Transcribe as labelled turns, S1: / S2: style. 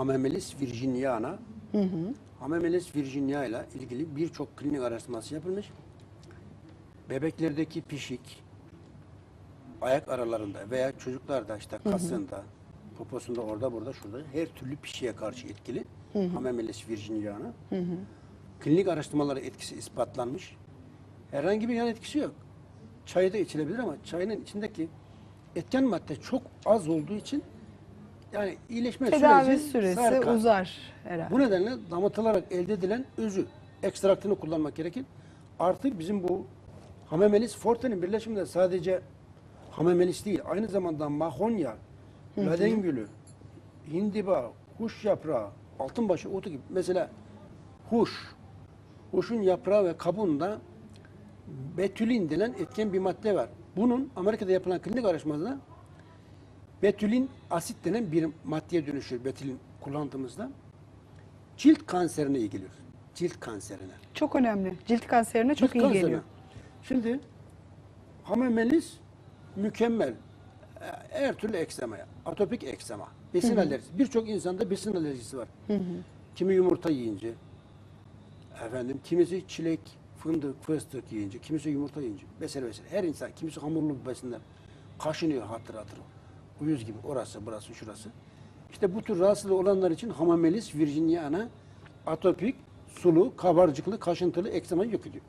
S1: Hamemelis virginiana. Hamemelis virginia ile ilgili birçok klinik araştırması yapılmış. Bebeklerdeki pişik, ayak aralarında veya çocuklarda işte kasında, poposunda, orada, burada, şurada her türlü pişiğe karşı etkili. Hamemelis virginiana. Klinik araştırmaları etkisi ispatlanmış. Herhangi bir yan etkisi yok. Çayı da içilebilir ama çayın içindeki etken madde çok az olduğu için yani iyileşme
S2: Tedavi
S1: süreci
S2: süresi
S1: sarkar.
S2: uzar herhalde.
S1: Bu nedenle damıtılarak elde edilen özü, ekstraktını kullanmak gerekir. Artık bizim bu Hamemelis forte'nin birleşiminde sadece Hamemelis değil, aynı zamanda mahonya, laden gülü, hindiba, huş yaprağı, altınbaşı otu gibi. Mesela huş, huşun yaprağı ve kabuğunda betülin denen etken bir madde var. Bunun Amerika'da yapılan klinik araştırmada betülin asit denen bir maddeye dönüşüyor betülin kullandığımızda. Cilt kanserine iyi geliyor. Cilt kanserine.
S2: Çok önemli. Cilt kanserine çok
S1: Cilt
S2: iyi
S1: kanserine.
S2: geliyor.
S1: Şimdi hamemelis mükemmel. Her türlü eksemaya. Atopik eksema. Besin alerjisi. Birçok insanda besin alerjisi var. Kimi yumurta yiyince, efendim kimisi çilek, fındık, fıstık yiyince, kimisi yumurta yiyince vesaire vesaire. Her insan, kimisi hamurlu besinler kaşınıyor hatır hatır. Uyuz gibi orası, burası, şurası. İşte bu tür rahatsızlığı olanlar için Hamamelis virginiana atopik, sulu, kabarcıklı, kaşıntılı eksemayı yok ediyor.